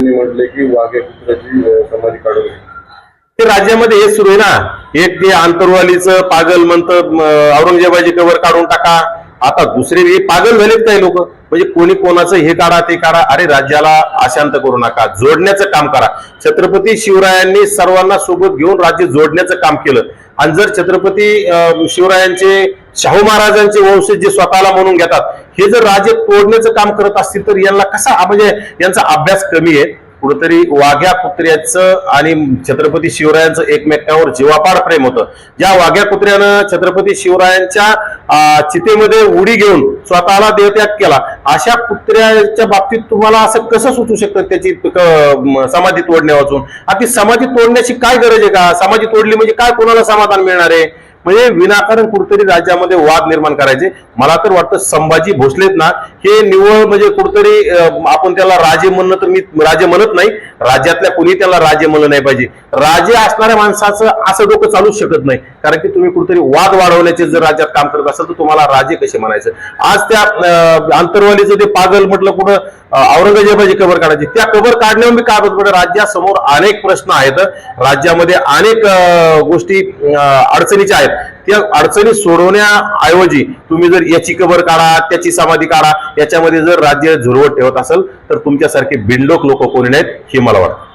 म्हटले की वाघ्या कुत्र्याची समाधी काढून ते राज्यामध्ये हे सुरू आहे ना? एक ते आंतरवालीचं पागल म्हणतं म, औरंगजेबाची कवर काढून टाका. आता दुसरे हे पागल झालेत काही लोक. म्हणजे कोणी कोणाचं हे काढा ते काढा. अरे राज्याला अशांत करू नका. जोडण्याचं काम करा. छत्रपती शिवरायांनी सर्वांना सोबत घेऊन राज्य जोडण्याचं काम केलं. आणि जर छत्रपती अं, शिवरायांचे शाहू महाराजांचे वंशज जे स्वतःला म्हणून घेतात हे जर राजे तोडण्याचं काम करत असतील तर यांना कसा म्हणजे यांचा अभ्यास कमी आहे. कुठेतरी वाघ्या कुत्र्याचं आणि छत्रपती शिवरायांचं एकमेकांवर जीवापाड प्रेम होतं. ज्या वाघ्या कुत्र्यानं छत्रपती शिवरायांच्या चितेमध्ये उडी घेऊन स्वतःला देहत्याग केला अशा कुत्र्याच्या बाबतीत तुम्हाला असं कसं सुचू शकतं त्याची समाधी तोडण्या वाचून आता ती समाधी तोडण्याची काय गरज आहे का? समाधी तोडली म्हणजे काय कोणाला समाधान मिळणार आहे? म्हणजे विनाकारण कुठेतरी राज्यामध्ये वाद निर्माण करायचे. मला तर वाटतं संभाजी भोसलेत ना हे निव्वळ म्हणजे कुठेतरी आपण त्याला राजे म्हणणं तर मी राजे म्हणत नाही. राज्यातल्या कोणी त्याला राजे म्हणलं नाही पाहिजे. राजे असणाऱ्या माणसाचं असं डोकं चालूच शकत नाही. कारण की तुम्ही कुठेतरी वाद वाढवण्याचे जर राज्यात काम करत असाल तर तुम्हाला राजे कसे म्हणायचं? आज त्या अं, आंतरवालीचं ते पागल म्हटलं कुठं औरंगजेबाची कबर काढायची. त्या कबर काढण्यावर मी काय बघतो राज्यासमोर अनेक प्रश्न आहेत. राज्यामध्ये अनेक गोष्टी अडचणीच्या आहेत. त्या अडचणी सोडवण्याऐवजी तुम्ही जर याची कबर काढा त्याची समाधी काढा याच्यामध्ये जर राज्य झुरवत ठेवत असेल तर तुमच्यासारखे बिंडोक लोक कोणी नाहीत हे मला वाटतं.